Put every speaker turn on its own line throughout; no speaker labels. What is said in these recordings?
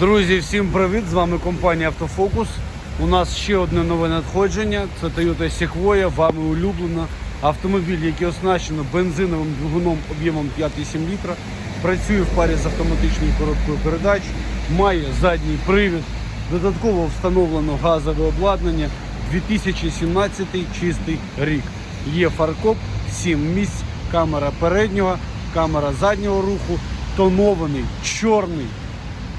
Друзі, всім привіт! З вами компанія Автофокус. У нас ще одне нове надходження. Це Toyota Sequoia, вами улюблена. Автомобіль, який оснащено бензиновим двигуном об'ємом 5,7 літра, працює в парі з автоматичною коробкою передач, має задній привід, додатково встановлено газове обладнання 2017 чистий рік. Є фаркоп, 7 місць, камера переднього, камера заднього руху, тонований, чорний,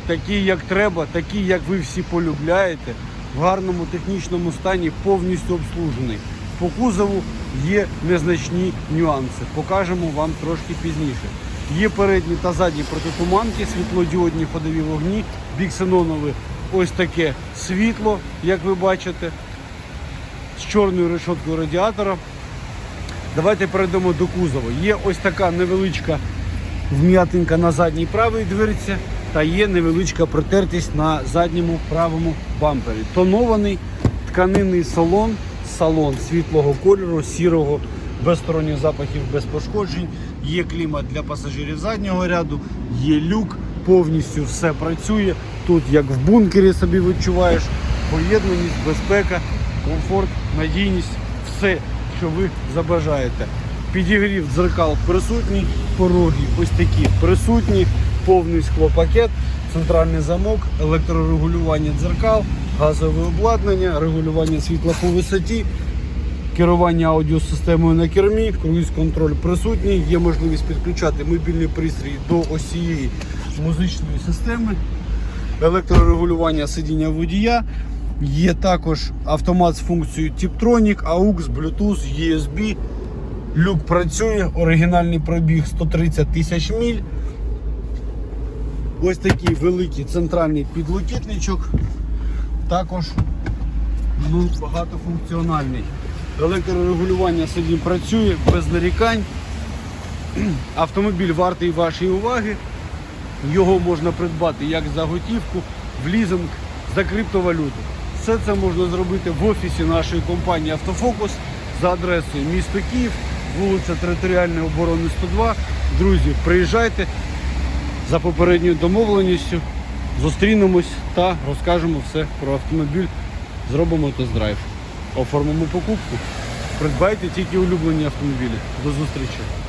такий, як треба, такий, як ви всі полюбляєте, в гарному технічному стані, повністю обслужений. По кузову є незначні нюанси. Покажемо вам трошки пізніше. Є передні та задні протитуманки, світлодіодні ходові вогні, біксенонове ось таке світло, як ви бачите, з чорною решоткою радіатора. Давайте перейдемо до кузова. Є ось така невеличка вм'ятинка на задній правій дверці та є невеличка протертість на задньому правому бампері. Тонований тканинний салон, салон світлого кольору, сірого, без сторонніх запахів, без пошкоджень. Є клімат для пасажирів заднього ряду, є люк, повністю все працює. Тут як в бункері собі відчуваєш поєднаність, безпека, комфорт, надійність, все, що ви забажаєте. Підігрів дзеркал присутній, пороги ось такі присутні, повний склопакет, центральний замок, електрорегулювання дзеркал, газове обладнання, регулювання світла по висоті, керування аудіосистемою на кермі, круїз-контроль присутній, є можливість підключати мобільний пристрій до ось цієї музичної системи, електрорегулювання сидіння водія. Є також автомат з функцією Tiptronic, AUX, Bluetooth, USB. Люк працює, оригінальний пробіг 130 тисяч міль. Ось такий великий центральний підлокітничок. Також ну, багатофункціональний. Електрорегулювання сидінь працює без нарікань. Автомобіль вартий вашої уваги. Його можна придбати як за готівку, в лізинг, за криптовалюту. Все це можна зробити в офісі нашої компанії Автофокус за адресою місто Київ, вулиця Територіальної оборони 102. Друзі, приїжджайте за попередньою домовленістю, зустрінемось та розкажемо все про автомобіль. Зробимо тест-драйв. Оформимо покупку. Придбайте тільки улюблені автомобілі. До зустрічі!